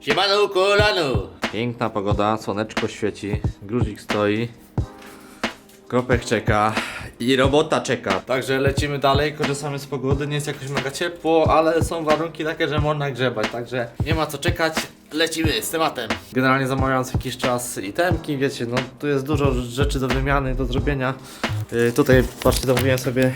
Siemano kolano! Piękna pogoda, słoneczko świeci, gruzik stoi, kropek czeka i robota czeka. Także lecimy dalej, korzystamy z pogody, nie jest jakoś mega ciepło, ale są warunki takie, że można grzebać, także nie ma co czekać, lecimy z tematem. Generalnie zamawiając jakiś czas itemki, wiecie, no tu jest dużo rzeczy do wymiany, do zrobienia. Yy, tutaj, patrzcie, zamówiłem sobie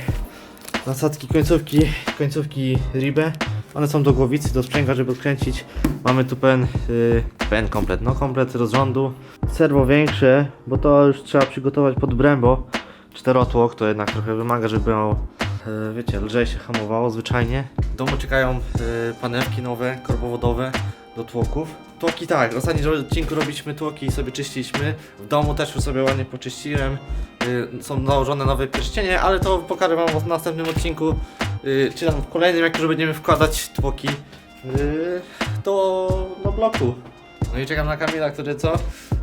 nasadki końcówki, końcówki Ribe. One są do głowicy, do sprzęga, żeby odkręcić. Mamy tu pen, y, pen komplet, no komplet rozrządu. Serwo większe, bo to już trzeba przygotować pod Brembo. Czterotłok to jednak trochę wymaga, żeby miało, y, wiecie, lżej się hamowało zwyczajnie. W domu czekają y, panewki nowe, korbowodowe do tłoków. Tłoki tak, w ostatnim odcinku robiliśmy tłoki i sobie czyściliśmy. W domu też już sobie ładnie poczyściłem. Y, są nałożone nowe pierścienie, ale to pokażę wam w następnym odcinku. Y, czy tam w kolejnym, jak już będziemy wkładać tłoki y, do, bloku. No i czekam na Kamila, który co?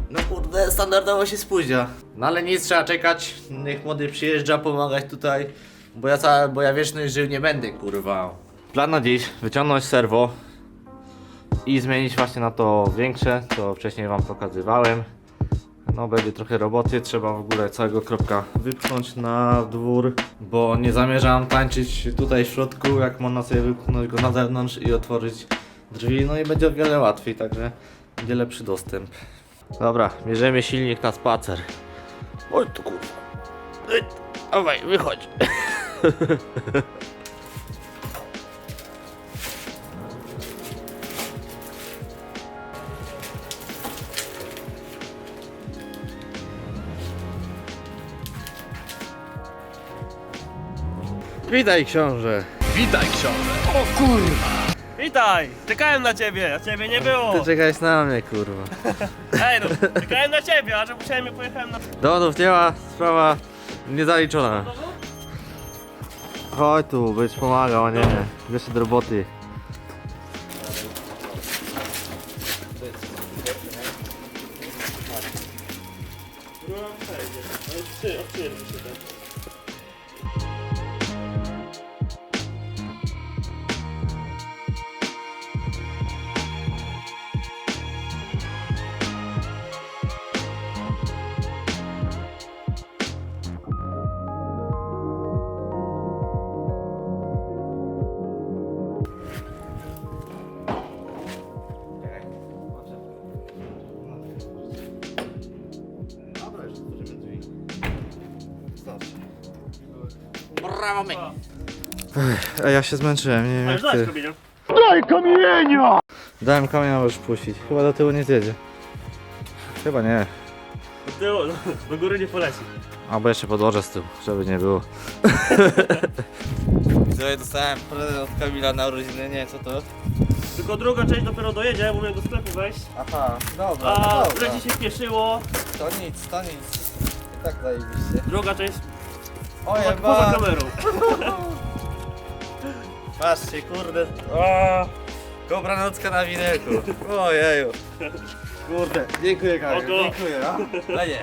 No kurde, standardowo się spóźnia. No ale nic, trzeba czekać. Niech młody przyjeżdża pomagać tutaj. Bo ja, cała, bo ja wieczność żył nie będę, kurwa. Plan na dziś, wyciągnąć serwo i zmienić właśnie na to większe, co wcześniej wam pokazywałem. No będzie trochę roboty, trzeba w ogóle całego kropka wypchnąć na dwór, bo nie zamierzam tańczyć tutaj w środku, jak można sobie wypchnąć go na zewnątrz i otworzyć drzwi, no i będzie o wiele łatwiej, także będzie lepszy dostęp. Dobra, bierzemy silnik na spacer. Oj tu kurwa. Ej, Dawaj, wychodź. Witaj książę. Witaj książę. O kurwa. Witaj! Czekałem na ciebie, a ciebie nie było! Ty czekałeś na mnie, kurwa. Ej no, czekałem na ciebie, a że musiałem i pojechałem na... Dowodów nie ma, sprawa niezaliczona. Chodź tu, byś pomagał, nie, wiesz do roboty. Brawo my! A ja się zmęczyłem, nie wiem A jak już dałeś ty. kamienia. Dałem kamienia, możesz puścić. Chyba do tyłu nie zjedzie. Chyba nie. Do tyłu, do, do góry nie poleci. Albo jeszcze podłożę z tyłu, żeby nie było. Tutaj dostałem prezent od Kamila na urodziny, nie co to? Tylko druga część dopiero dojedzie, bo miałem do sklepu wejść. Aha, dobra, A będzie się spieszyło. To nic, to nic. Tak zajebiście. Druga część Ojej, poza, poza kamerą. Patrzcie, kurde. O, Dobranocka na winerku. Ojeju. Kurde, dziękuję Kamil, Oko. dziękuję. No. Będzie,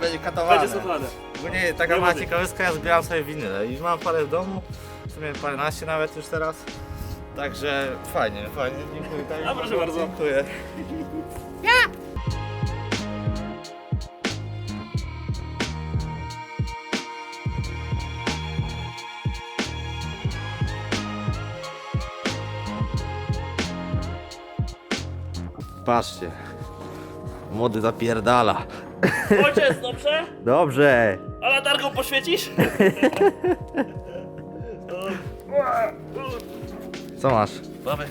będzie katowane. Będzie słuchane. Taka Nie mała wody. ciekawostka, ja zbieram sobie winyle i mam parę w domu, w sumie paręnaście nawet już teraz. Także fajnie, fajnie, dziękuję. A, proszę bardzo. Dziękuję. Patrzcie, młody zapierdala. Ojciec, dobrze? Dobrze. A latarką poświecisz? Co masz? Mamy.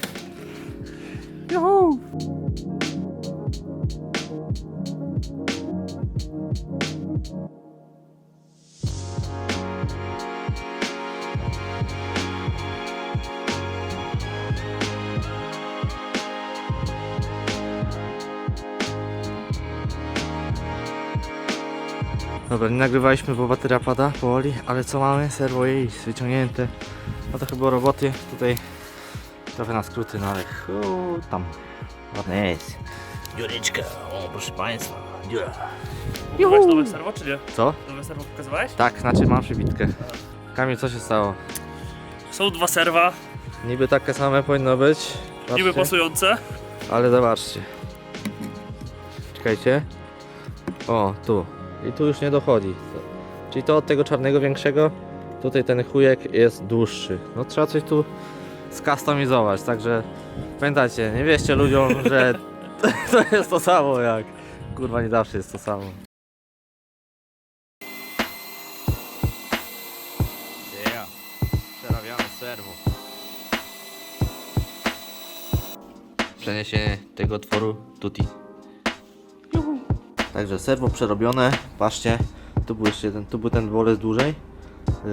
Dobra, nie nagrywaliśmy, bo bateria pada powoli, ale co mamy? Serwo jej wyciągnięte. No to chyba roboty. Tutaj trochę na skróty, no ale tam ładne jest. Dziureczka, o proszę państwa, dziura. Pokazałeś nowe serwo, czy nie? Co? Nowe serwo pokazywałeś? Tak, znaczy mam przybitkę. Kamil, co się stało? Są dwa serwa, Niby takie same powinno być. niby Patrzcie. pasujące. Ale zobaczcie. Czekajcie. O, tu. I tu już nie dochodzi. Czyli to od tego czarnego większego, tutaj ten chujek jest dłuższy. No trzeba coś tu skustomizować, także pamiętajcie, nie wierzcie ludziom, że to jest to samo jak... Kurwa, nie zawsze jest to samo. Yeah. Przerabiamy serwo. Przeniesienie tego otworu tuti. Także serwo przerobione, patrzcie, tu był jeszcze jeden, tu był ten bolec dłużej. Yy,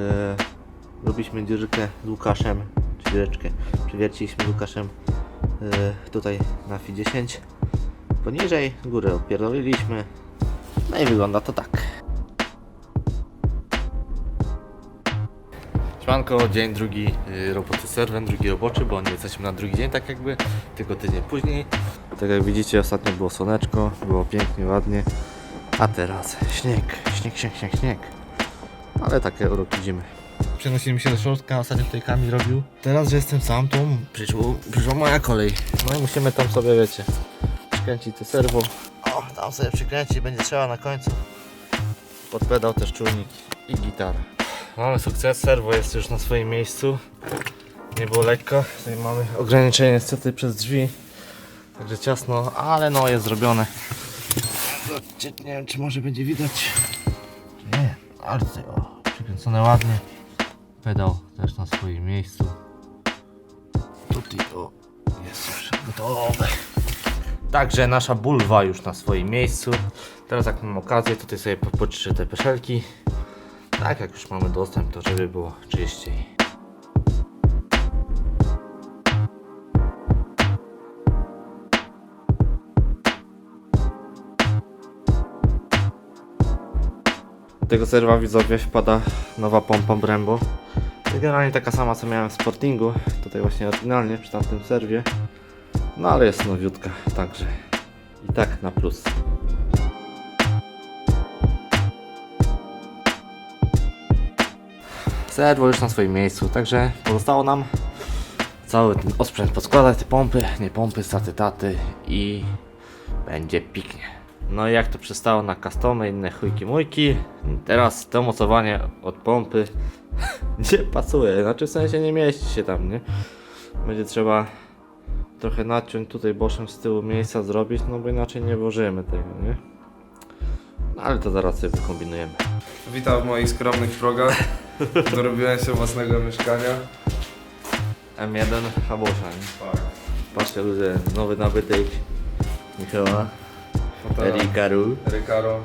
robiliśmy dziurkę z Łukaszem, czy dziureczkę, przewierciliśmy z Łukaszem yy, tutaj na FI 10. Poniżej, górę opierdoliliśmy, no i wygląda to tak. Siemanko, dzień drugi y, roboty serwem, drugi roboczy, bo nie jesteśmy na drugi dzień tak jakby, tylko tydzień później. Tak jak widzicie ostatnio było słoneczko, było pięknie, ładnie, a teraz śnieg, śnieg, śnieg, śnieg, śnieg. Ale takie uroki zimy. Przenosimy się do środka, ostatnio tutaj Kamil robił. Teraz, że jestem sam, to przyszło, przyszła moja kolej. No i musimy tam sobie, wiecie, przykręcić to serwo. O, tam sobie przykręcić, będzie trzeba na końcu. Pod pedał też czujnik i gitara. Mamy sukces, serwo jest już na swoim miejscu. Nie było lekko. Tutaj mamy ograniczenie niestety przez drzwi. Także ciasno, ale no jest zrobione. Nie wiem czy może będzie widać. Nie, tutaj o, przykręcone ładnie. Pedał też na swoim miejscu. Tutaj o, jest już gotowe. Także nasza bulwa już na swoim miejscu. Teraz jak mam okazję, tutaj sobie po- poczyszczę te peszelki. Tak, jak już mamy dostęp, to żeby było czyściej. Tego serwa widzowie wpada nowa pompa Brembo. Generalnie taka sama co miałem w Sportingu. Tutaj właśnie oryginalnie przy tamtym serwie. No ale jest nowiutka, także i tak na plus. Serwo już na swoim miejscu, także pozostało nam cały ten osprzęt podskładać, te pompy, nie pompy, staty, taty i będzie piknie. No i jak to przystało na customy, inne chujki mujki, teraz to mocowanie od pompy nie pasuje, znaczy w sensie nie mieści się tam, nie? Będzie trzeba trochę naciąć tutaj boszem z tyłu miejsca zrobić, no bo inaczej nie włożymy tego, nie? No ale to zaraz sobie wykombinujemy. Witam w moich skromnych progach. Dorobiłem się własnego mieszkania. M1 Habosza, nie? Tak. Patrzcie ludzie, nowy nabytek Michała, Fotela. Rikaru, Rykaro.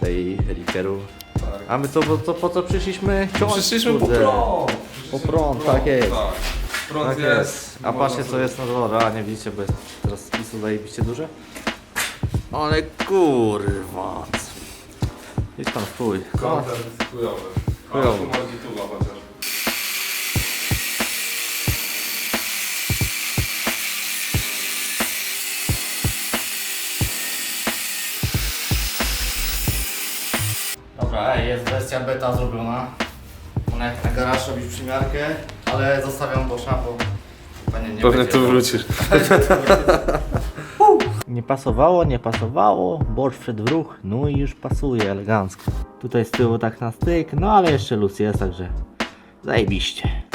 tej Rikaru. Tak. A my co, po, co, po co przyszliśmy? Ciąć, Przyszliśmy po kurde. prąd. Po prąd, tak jest. Tak. Prąd Tak jest. jest. A patrzcie co jest na dole, a nie widzicie, bo jest teraz ISO zajebiście duże. Ale kurwa. Idź tam chuj. Kontent chujowy. Chujowy. Ale tu chodzi tuba chociaż. Dobra, ej, jest wersja beta zrobiona. Ona jak na garaż robić przymiarkę, ale zostawiam Boscha, bo chyba nie, nie Pewnie będzie tu wrócisz. Nie pasowało, nie pasowało, Bosch wszedł w ruch, no i już pasuje elegancko. Tutaj z tyłu tak na styk, no ale jeszcze luz jest, także zajebiście.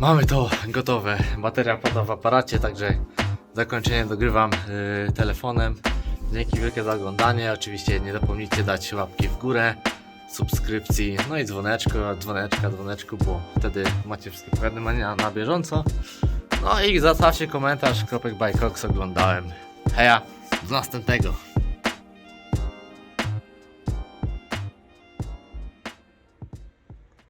Mamy to gotowe. Bateria pada w aparacie, także zakończenie dogrywam y, telefonem. Dzięki wielkie za oglądanie. Oczywiście nie zapomnijcie dać łapki w górę, subskrypcji, no i dzwoneczko, dzwoneczka, dzwoneczku, bo wtedy macie wszystkie powiadomienia na bieżąco. No i zostawcie komentarz, kropek by Cox oglądałem. Heja, do następnego.